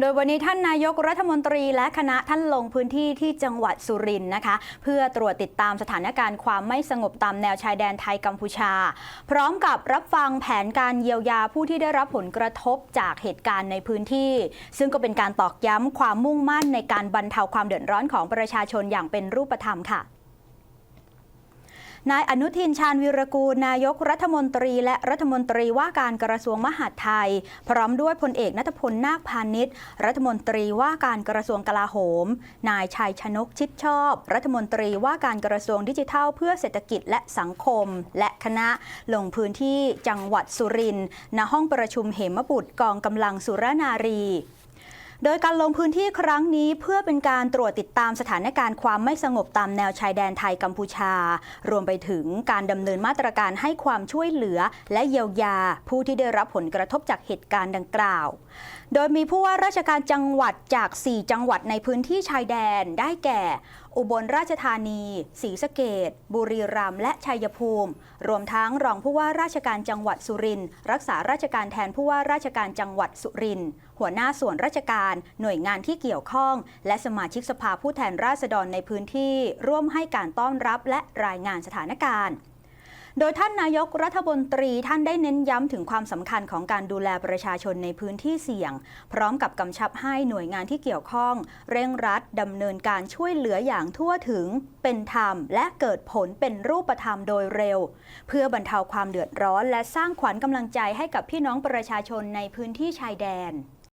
โดยวันนี้ท่านนายกรัฐมนตรีและคณะท่านลงพื้นที่ที่จังหวัดสุรินทร์นะคะ เพื่อตรวจติดตามสถานการณ์ความไม่สงบตามแนวชายแดนไทยกัมพูชา พร้อมกับรับฟังแผนการเยียวยาผู้ที่ได้รับผลกระทบจากเหตุการณ์ในพื้นที่ ซึ่งก็เป็นการตอกย้ำความมุ่งมั่นในการบรรเทาความเดือดร้อนของประชาชนอย่างเป็นรูปธรรมค่ะ นายอนุทินชาญวิรกูลนายกรัฐมนตรี และรัฐมนตรีว่าการกระทรวงมหาดไทย พร้อมด้วยพลเอกนัทพลนาคพาณิชย์ รัฐมนตรีว่าการกระทรวงกลาโหม นายชัยชนกชิดชอบ รัฐมนตรีว่าการกระทรวงดิจิทัล เพื่อเศรษฐกิจและสังคม และคณะลงพื้นที่จังหวัดสุรินทร์ณห้องประชุมเหมบุตรกองกำลังสุรนารี โดยการลงพื้นที่ครั้งนี้เพื่อเป็นการตรวจติดตามสถานการณ์ความไม่สงบตามแนวชายแดนไทยกัมพูชา รวมไปถึงการดำเนินมาตรการให้ความช่วยเหลือ และเยียวยา ผู้ที่ได้รับผลกระทบจากเหตุการณ์ดังกล่าว โดยมีผู้ว่าราชการจังหวัดจาก 4 จังหวัดในพื้นที่ชายแดนได้แก่ อุบลราชธานี ศรีสะเกดบุรีรัมย์และชัยภูมิ รวมทั้งรองผู้ว่าราชการจังหวัดสุรินทร์รักษาราชการแทนผู้ว่าราชการจังหวัดสุรินทร์หัวหน้าส่วนราชการ หน่วยงานที่เกี่ยวข้อง และสมาชิกสภาผู้แทนราษฎรในพื้นที่ ร่วมให้การต้อนรับและรายงานสถานการณ์ โดยท่านนายกรัฐมนตรีท่านได้เน้นย้ำถึงความสำคัญของการดูแลประชาชนในพื้นที่เสี่ยง พร้อมกับกำชับให้หน่วยงานที่เกี่ยวข้อง เร่งรัดดำเนินการช่วยเหลืออย่างทั่วถึงเป็นธรรม และเกิดผลเป็นรูปธรรมโดยเร็ว เพื่อบรรเทาความเดือดร้อน และสร้างขวัญกำลังใจให้กับพี่น้องประชาชนในพื้นที่ชายแดน